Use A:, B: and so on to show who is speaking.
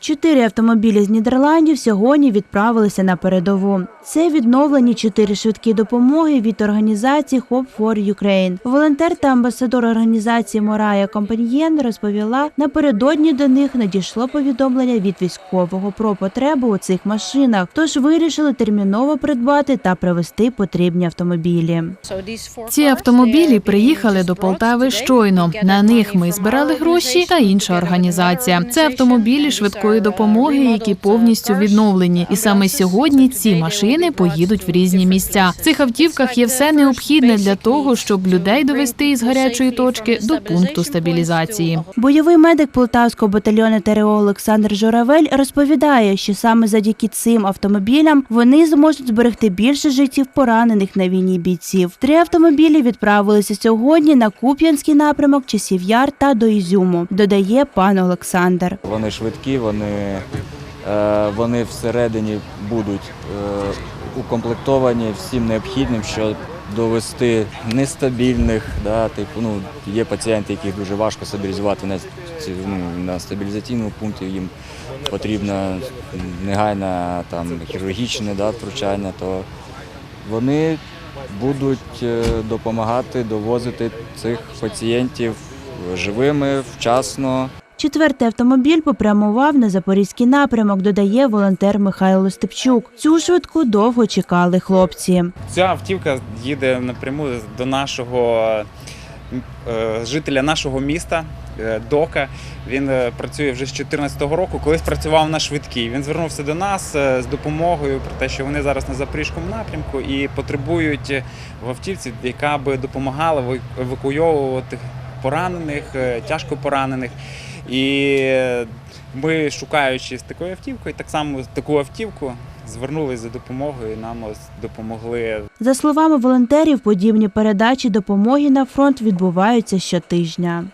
A: Чотири автомобілі з Нідерландів сьогодні відправилися на передову. Це відновлені чотири швидкі допомоги від організації Hope for Ukraine. Волонтер та амбасадор організації Морая Компаньєн розповіла, напередодні до них надійшло повідомлення від військового про потребу у цих машинах. Тож вирішили терміново придбати та привезти потрібні автомобілі.
B: Ці автомобілі приїхали до Полтави щойно. На них ми збирали гроші та інша організація. Це автомобілі швидкої допомоги, які повністю відновлені. І саме сьогодні ці машини поїдуть в різні місця. В цих автівках є все необхідне для того, щоб людей довести із гарячої точки до пункту стабілізації.
A: Бойовий медик Полтавського батальйону ТРО Олександр Журавель розповідає, що саме завдяки цим автомобілям вони зможуть зберегти більше життів поранених на війні бійців. Три автомобілі відправилися сьогодні на Куп'янський напрямок, Часів Яр та до Ізюму. Додає пан Олександр.
C: Вони швидкі, вони, е, вони всередині будуть е, укомплектовані всім необхідним, щоб довести нестабільних, да, типу, ну, є пацієнти, яких дуже важко стабілізувати на, ну, на стабілізаційному пункті, їм потрібно негайне там, хірургічне да, втручання, то вони будуть е, допомагати довозити цих пацієнтів живими, вчасно.
A: Четвертий автомобіль попрямував на запорізький напрямок, додає волонтер Михайло Степчук. Цю швидку довго чекали хлопці.
D: Ця автівка їде напряму до нашого е, жителя нашого міста. е, Дока він е, працює вже з 2014 року. Колись працював на швидкій. Він звернувся до нас з допомогою про те, що вони зараз на запорізькому напрямку і потребують в автівці, яка би допомагала евакуйовувати поранених, е, тяжко поранених. І е, ми, шукаючи з такою автівкою, так само таку автівку звернулися за допомогою. і Нам допомогли
A: За словами волонтерів, подібні передачі допомоги на фронт відбуваються щотижня.